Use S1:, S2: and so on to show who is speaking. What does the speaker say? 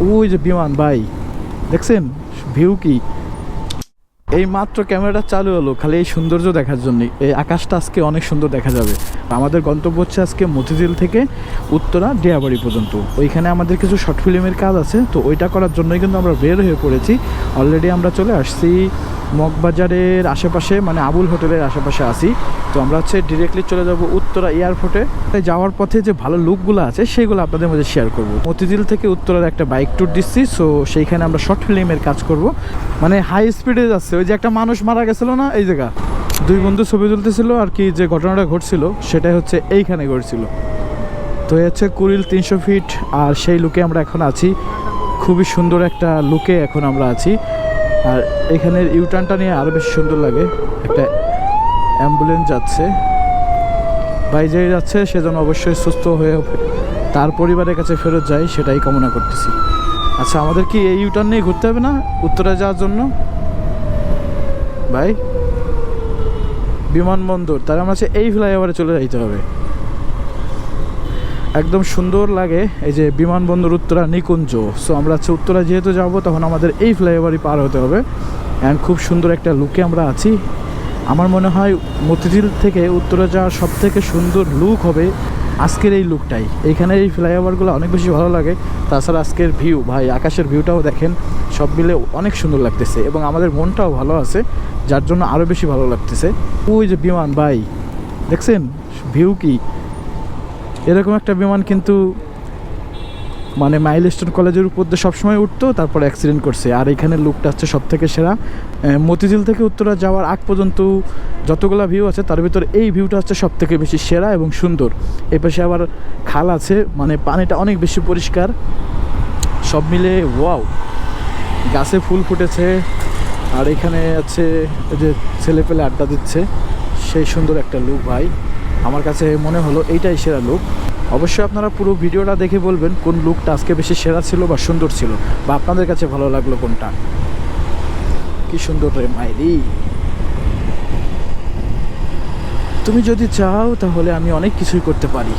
S1: ওই যে বিমান, ভাই। দেখছেন? ভিউ কি? এই মাত্র ক্যামেরাটা চালু হলো, খালি এই সৌন্দর্য দেখার জন্য। এই আকাশটা আজকে অনেক সুন্দর দেখা যাবে। আমাদের গন্তব্য হচ্ছে আজকে মতিঝিল থেকে উত্তরা ডিয়াবাড়ি পর্যন্ত। ওইখানে আমাদের কিছু শর্ট ফিল্মের কাজ আছে, তো ওইটা করার জন্যই কিন্তু আমরা বের হয়ে পড়েছি। অলরেডি আমরা চলে আসছি মগবাজারের আশেপাশে মানে আবুল হোটেলের আশেপাশে আছি। তো আমরা হচ্ছে ডিরেক্টলি চলে যাব উত্তরা এয়ারপোর্টে তাই যাওয়ার পথে যে ভালো লুকগুলো আছে, সেগুলো আপনাদের মধ্যে শেয়ার করব। মতিঝিল থেকে উত্তরার একটা বাইক ট্যুর দিচ্ছি সো সেইখানে আমরা শর্ট ফিল্মের কাজ করব। মানে হাই স্পিডে যাচ্ছে। ওই যে একটা মানুষ মারা গেছিল না, এই জায়গা? দুই বন্ধু ছবি তুলতেছিল, আর কি যে ঘটনাটা ঘটছিল, সেটাই হচ্ছে এইখানে ঘটছিল। তো হচ্ছে কুড়িল তিনশো ফিট আর সেই লুকে আমরা এখন আছি। খুবই সুন্দর একটা লুকে এখন আমরা আছি। আর এখানের ইউটার্নটা নিয়ে আরও বেশি সুন্দর লাগে। একটা অ্যাম্বুলেন্স যাচ্ছে। ভাই যে যাচ্ছে সেজন্য অবশ্যই সুস্থ হয়ে তার পরিবারের কাছে ফেরত যায় সেটাই কামনা করতেছি। আচ্ছা আমাদের কি এই ইউটার্ন নিয়ে ঘুরতে হবে না? উত্তরে যাওয়ার জন্য? ভাই? বিমানবন্দর। তার আমরা হচ্ছে এই ফ্লাইওভারে চলে যাইতে হবে। একদম সুন্দর লাগে। এই যে বিমানবন্দর উত্তরা নিকুঞ্জ। সো আমরা হচ্ছে উত্তরা যেহেতু যাব, তখন আমাদের এই ফ্লাইওভারই পার হতে হবে। অ্যান্ড খুব সুন্দর একটা লুকে আমরা আছি। আমার মনে হয় মতিঝিল থেকে উত্তরা যাওয়ার সব থেকে সুন্দর লুক হবে আজকের এই লুকটাই এইখানে এই ফ্লাইওভারগুলো অনেক বেশি ভালো লাগে। তাছাড়া আজকের ভিউ ভাই, আকাশের ভিউটাও দেখেন, সব মিলে অনেক সুন্দর লাগতেছে এবং আমাদের মনটাও ভালো আছে, যার জন্য আরও বেশি ভালো লাগতেছে। ওই যে বিমান, ভাই, দেখছেন? ভিউ কি? এরকম একটা বিমান কিন্তু মানে মাইলস্টোন কলেজের উপর দিয়ে সবসময় উঠতো, তারপর অ্যাক্সিডেন্ট করছে। আর এখানে লুকটা হচ্ছে সব থেকে সেরা মতিঝিল থেকে উত্তরা যাওয়ার আগ পর্যন্ত যতগুলা ভিউ আছে, তার ভিতর এই ভিউটা হচ্ছে সব থেকে বেশি সেরা এবং সুন্দর। এ পাশে আবার খাল আছে মানে পানিটা অনেক বেশি পরিষ্কার। সব মিলে ওয়াও গাছে ফুল ফুটেছে, আর এখানে আছে যে ছেলে পেলে আড্ডা দিচ্ছে, সেই সুন্দর একটা লুক ভাই। আমার কাছে মনে হলো এইটাই সেরা লুক অবশ্যই আপনারা পুরো ভিডিওটা দেখে বলবেন কোন লুকটা আজকে বেশি সেরা ছিল বা সুন্দর ছিল, বা আপনাদের কাছে ভালো লাগল কোনটা। কি সুন্দর রে মাইরি। তুমি যদি চাও তাহলে আমি অনেক কিছুই করতে পারি।